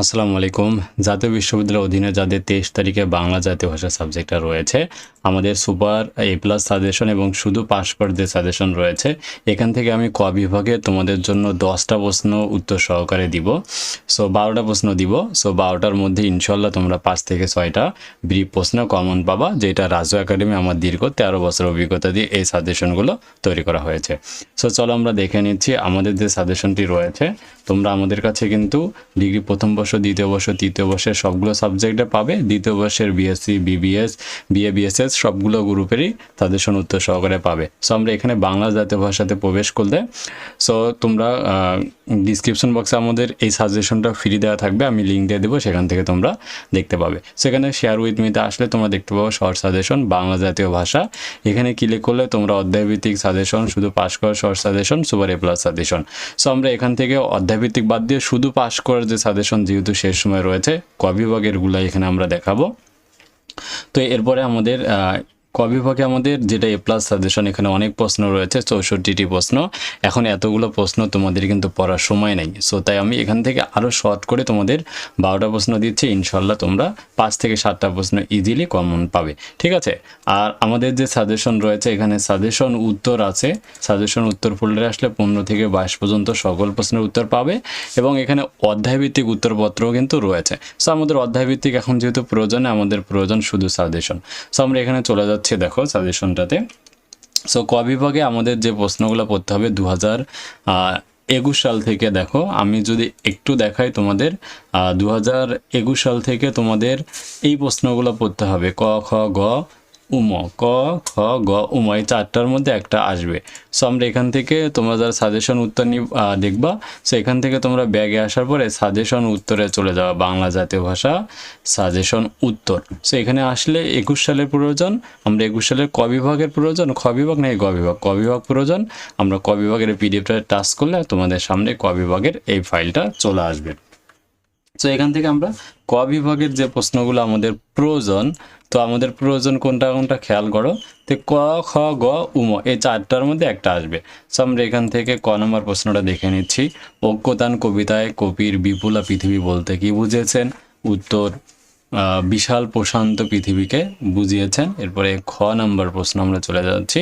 আসসালামু আলাইকুম। জাতীয় বিশ্ববিদ্যালয়ের অধীনে যাদের তেইশ তারিখে বাংলা জাতীয় ভাষা সাবজেক্টটা রয়েছে, আমাদের সুপার এ প্লাস সাজেশন এবং শুধু পাস কর সাজেশন রয়েছে। এখান থেকে আমি ক বিভাগে তোমাদের জন্য দশটা প্রশ্ন উত্তর সহকারে দিব। সো, বারোটা প্রশ্ন দিব। সো, বারোটার মধ্যে ইনশাল্লাহ তোমরা পাঁচ থেকে ছয়টা ব্রিফ প্রশ্ন কমন পাবা, যেটা রাজু একাডেমি আমার দীর্ঘ তেরো বছর অভিজ্ঞতা দিয়ে এই সাজেশনগুলো তৈরি করা হয়েছে। সো, চলো আমরা দেখে নিচ্ছি আমাদের যে সাজেশনটি রয়েছে, তোমরা আমাদের কাছে কিন্তু ডিগ্রি প্রথম বর্ষ, দ্বিতীয় বর্ষ, তৃতীয় বর্ষের সবগুলো সাবজেক্টে পাবে। দ্বিতীয় বর্ষের বিএসসি বিবিএস বিএ বিএসএস সবগুলো গ্রুপেরই সাজেশন উত্তর সহকারে পাবে। সো আমরা এখানে বাংলা জাতীয় ভাষাতে প্রবেশ করলে সো তোমরা ডিসক্রিপশন বক্সে আমাদের এই সাজেশনটা ফ্রি দেওয়া থাকবে। আমি লিঙ্ক দিয়ে দেবো, সেখান থেকে তোমরা দেখতে পাবে। সেখানে শেয়ার উইথ মিতে আসলে তোমরা দেখতে পাবো শর্ট সাজেশন বাংলা জাতীয় ভাষা। এখানে ক্লিক করলে তোমরা অধ্যায়ভিত্তিক সাজেশন শুধু পাস করার short suggestion super A plus suggestion so আমরা এখান থেকে অধ্যায়ভিত্তিক বাদ দিয়ে শুধু পাস করার যে সাজেশন যেহেতু শেষ সময় রয়েছে ক বিভাগেরগুলো এখানে আমরা দেখাবো। তো এরপরে আমাদের ক বিভাগে আমাদের যেটা এ প্লাস সাজেশন এখানে অনেক প্রশ্ন রয়েছে, চৌষট্টিটি প্রশ্ন। এখন এতগুলো প্রশ্ন তোমাদের কিন্তু পড়ার সময় নেই। সো তাই আমি এখান থেকে আরও শর্ট করে তোমাদের বারোটা প্রশ্ন দিচ্ছি। ইনশাল্লাহ তোমরা পাঁচ থেকে সাতটা প্রশ্ন ইজিলি কমন পাবে। ঠিক আছে? আর আমাদের যে সাজেশন রয়েছে, এখানে সাজেশন উত্তর আছে। সাজেশন উত্তর ফোল্ডারে আসলে পনেরো থেকে বাইশ পর্যন্ত সকল প্রশ্নের উত্তর পাবে এবং এখানে অধ্যায়ভিত্তিক উত্তরপত্রও কিন্তু রয়েছে। সো আমাদের অধ্যায়ভিত্তিক এখন যেহেতু প্রয়োজনে, আমাদের প্রয়োজন শুধু সাজেশন সো আমরা এখানে চলে যাচ্ছি দেখো সাজেশনটাতে। সো ক বিভাগে আমাদের যে প্রশ্নগুলো পড়তে হবে দু হাজার একুশ সাল থেকে দেখো, আমি যদি একটু দেখাই তোমাদের দু হাজার একুশ সাল থেকে তোমাদের এই প্রশ্নগুলো পড়তে হবে। ক, খ, গ উম, ক, খ, গ, উম, এই চারটার মধ্যে একটা আসবে। সো আমরা এখান থেকে তোমরা যারা সাজেশন উত্তর দেখবা সো এখান থেকে তোমরা ব্যাগে আসার পরে সাজেশন উত্তরে চলে যাওয়া বাংলা জাতীয় ভাষা সাজেশন উত্তর। সো এখানে আসলে একুশ সালের প্রয়োজন, আমরা একুশ সালের ক বিভাগের প্রয়োজন, খ বিভাগ নেই গ বিভাগ? ক বিভাগ প্রয়োজন, আমরা ক বিভাগের পিডিএফটা টাচ করলে তোমাদের সামনে ক বিভাগের এই ফাইলটা চলে আসবে। তো এখান থেকে আমরা ক বিভাগের যে প্রশ্নগুলো আমাদের প্রয়োজন, তো আমাদের প্রয়োজন কোনটা কোনটা খেয়াল করো। তো ক, খ, গ উম এই চারটার মধ্যে একটা আসবে। সো আমরা এখান থেকে ক নম্বর প্রশ্নটা দেখে নিচ্ছি। ঐক্যতান কবিতায় কবির বিপুলা পৃথিবী বলতে কি বুঝেছেন? উত্তর বিশাল প্রশান্ত পৃথিবীকে বুঝিয়েছেন। এরপরে খ নাম্বার প্রশ্ন আমরা চলে যাচ্ছি।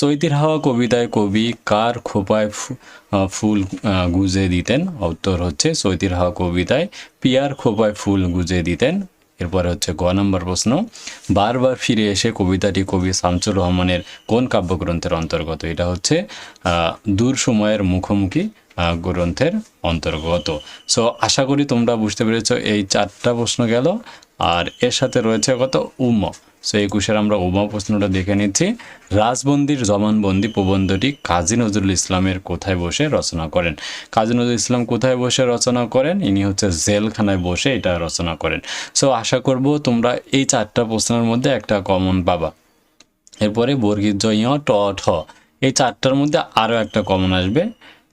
চৈতির হাওয়া কবিতায় কবি কার খোপায় ফুল গুজে দিতেন? উত্তর হচ্ছে চৈতির হাওয়া কবিতায় পিয়ার খোপায় ফুল গুজে দিতেন। এরপরে হচ্ছে গ নম্বর প্রশ্ন। বারবার ফিরে এসে কবিতাটি কবি শামসুর রহমানের কোন কাব্যগ্রন্থের অন্তর্গত? এটা হচ্ছে দূর সময়ের মুখোমুখি গ্রন্থের অন্তর্গত। সো আশা করি তোমরা বুঝতে পেরেছ, এই চারটা প্রশ্ন গেল। আর এর সাথে রয়েছে কত উম। সো একুশের আমরা উমা প্রশ্নটা দেখে নিচ্ছি। রাজবন্দির জমানবন্দি প্রবন্ধটি কাজী নজরুল ইসলামের কোথায় বসে রচনা করেন? কাজী নজরুল ইসলাম কোথায় বসে রচনা করেন? ইনি হচ্ছে জেলখানায় বসে এটা রচনা করেন। সো আশা করব তোমরা এই চারটা প্রশ্নের মধ্যে একটা কমন পাবা। এরপরে বর্গীর জ ইয় ট, ঠ। এই চারটার মধ্যে আরও একটা কমন আসবে।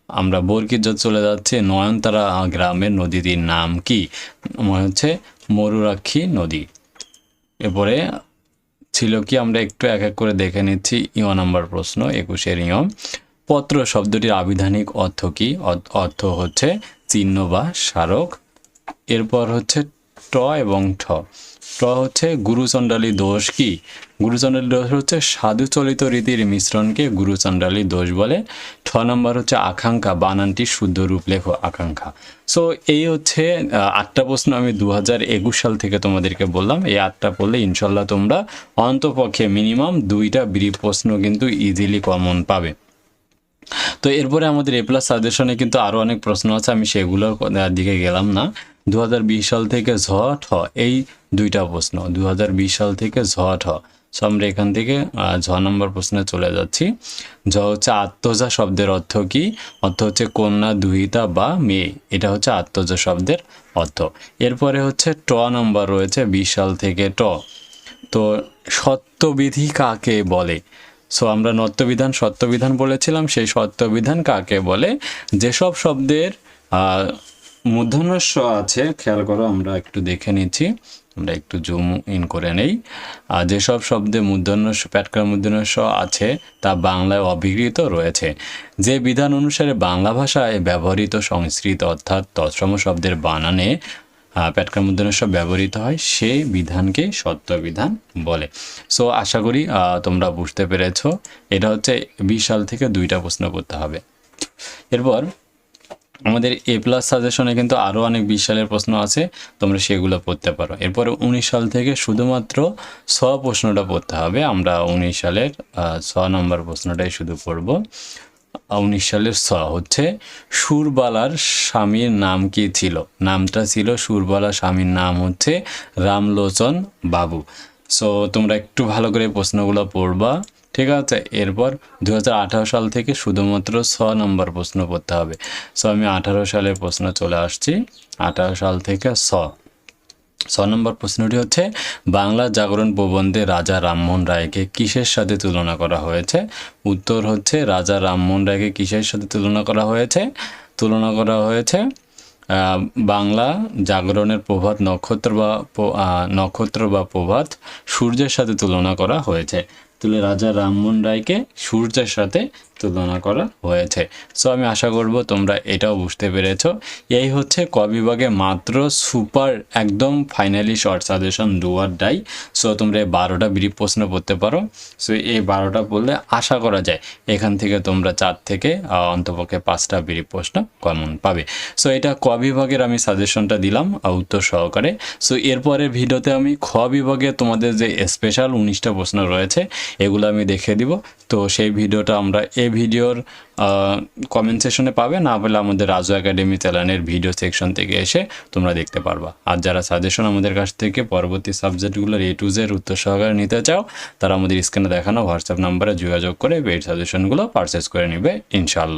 আমরা বর্গীর চলে যাচ্ছে, নয়নতারা গ্রামের নদীটির নাম কি? মনে হচ্ছে মরুরাক্ষী নদী। এরপরে ছিল কি, আমরা একটু এক এক করে দেখে নিচ্ছি। ইয় নাম্বার প্রশ্ন, একুশের ইয়ম পত্র শব্দটির আবিধানিক অর্থ কি? অর্থ হচ্ছে চিহ্ন বা স্মারক। এরপর হচ্ছে ট এবং ঠ। ট হচ্ছে গুরুচণ্ডালী দোষ কি? গুরুচণ্ডালী দোষ হচ্ছে সাধুচলিত রীতির মিশ্রণকে গুরুচণ্ডালী দোষ বলে। ঠ নম্বর হচ্ছে আকাঙ্ক্ষা, বানানটি শুদ্ধ রূপ লেখো, আকাঙ্ক্ষা। সো এই হচ্ছে আটটা প্রশ্ন আমি দু হাজার একুশ সাল থেকে তোমাদেরকে বললাম। এই আটটা পড়লে ইনশাল্লাহ তোমরা অন্তপক্ষে মিনিমাম দুইটা ব্রিফ প্রশ্ন কিন্তু ইজিলি কমন পাবে। তো এরপরে আমাদের এ প্লাস সাজেশনে কিন্তু আরও অনেক প্রশ্ন আছে, আমি সেগুলোর দিকে গেলাম না। দু হাজার বিশ সাল থেকে ঝ, ঠ, এই দুইটা প্রশ্ন। দু হাজার বিশ সাল থেকে ঝ, ঠ। সো আমরা এখান থেকে ঝ নম্বর প্রশ্নে চলে যাচ্ছি। ঝ হচ্ছে আত্মজা শব্দের অর্থ কি? অর্থ হচ্ছে কন্যা, দুহিতা বা মেয়ে। এটা হচ্ছে আত্মজা শব্দের অর্থ। এরপরে হচ্ছে ট নম্বর রয়েছে, বিশ সাল থেকে ট। তো সত্যবিধি কাকে বলে? সো আমরা নত্যবিধান সত্যবিধান বলেছিলাম। সেই সত্যবিধান কাকে বলে? যেসব শব্দের মূর্ধন্য স আছে, খেয়াল করো, আমরা একটু দেখে নিচ্ছি। আমরা একটু জুম ইন করে নেই। আর যেসব শব্দে মূর্ধন্য স প্যাটকার মূর্ধন্য স আছে, তা বাংলায় অবিকৃত রয়েছে। যে বিধান অনুসারে বাংলা ভাষায় ব্যবহৃত সংস্কৃত অর্থাৎ তৎসম শব্দের বানানে প্যাটকার মূর্ধন্য স ব্যবহৃত হয় সেই বিধানকে সত্য বিধান বলে। সো আশা করি তোমরা বুঝতে পেরেছ। এটা হচ্ছে বিশ সাল থেকে দুইটা প্রশ্ন করতে হবে। এরপর আমাদের এ প্লাস সাজেশনে কিন্তু আরও অনেক বিশ সালের প্রশ্ন আছে, তোমরা সেগুলো পড়তে পারো। এরপরে উনিশ সাল থেকে শুধুমাত্র ছ প্রশ্নটা পড়তে হবে, আমরা উনিশ সালের ছ নম্বর প্রশ্নটাই শুধু পড়ব। উনিশ সালের ছ হচ্ছে, সুরবালার স্বামীর নাম কি ছিল? নামটা ছিল, সুরবালার স্বামীর নাম হচ্ছে রামলোচন বাবু। সো তোমরা একটু ভালো করে প্রশ্নগুলো পড়বা। ঠিক আছে, এরপর দু হাজার আঠারো সাল থেকে শুধুমাত্র ছ নম্বর প্রশ্ন পড়তে হবে। সো আমি আঠারো সালের প্রশ্ন চলে আসছি। আঠারো সাল থেকে ছ। ছ নম্বর প্রশ্নটি হচ্ছে, বাংলা জাগরণ প্রবন্ধে রাজা রামমোহন রায়কে কিসের সাথে তুলনা করা হয়েছে? উত্তর হচ্ছে, রাজা রামমোহন রায়কে কিসের সাথে তুলনা করা হয়েছে? তুলনা করা হয়েছে বাংলা জাগরণের প্রভাত নক্ষত্র বা নক্ষত্র বা প্রভাত সূর্যের সাথে তুলনা করা হয়েছে। তুলে রাজা রামমোহন রায়কে সূর্যের সাথে তুলনা করা হয়েছে। সো আমি আশা করব তোমরা এটাও বুঝতে পেরেছ। এই হচ্ছে ক বিভাগে মাত্র সুপার একদম finally short suggestion do or die. So তোমরা এই বারোটা ব্রিফ প্রশ্ন পড়তে পারো। সো এই বারোটা পড়লে আশা করা যায় এখান থেকে তোমরা চার থেকে অন্তপক্ষে পাঁচটা ব্রিফ প্রশ্ন কমন পাবে। সো এটা ক বিভাগের আমি সাজেশনটা দিলাম উত্তর সহকারে। সো এরপরের ভিডিওতে আমি খ বিভাগে তোমাদের যে স্পেশাল উনিশটা প্রশ্ন রয়েছে এগুলো আমি দেখে দিব। তো সেই ভিডিওটা আমরা এই ভিডিওর কমেন্ট সেশনে পাবে। না পেলে আমাদের রাজু একাডেমি চ্যানেলের ভিডিও সেকশন থেকে এসে তোমরা দেখতে পারবা। আর যারা সাজেশন আমাদের কাছ থেকে পরবর্তী সাবজেক্টগুলোর এ টু জের উত্তর সহকারে নিতে চাও, তারা আমাদের স্ক্রিনে দেখানো হোয়াটসঅ্যাপ নাম্বারে যোগাযোগ করে পেইড সাজেশনগুলো পারচেস করে নেবে ইনশাল্লাহ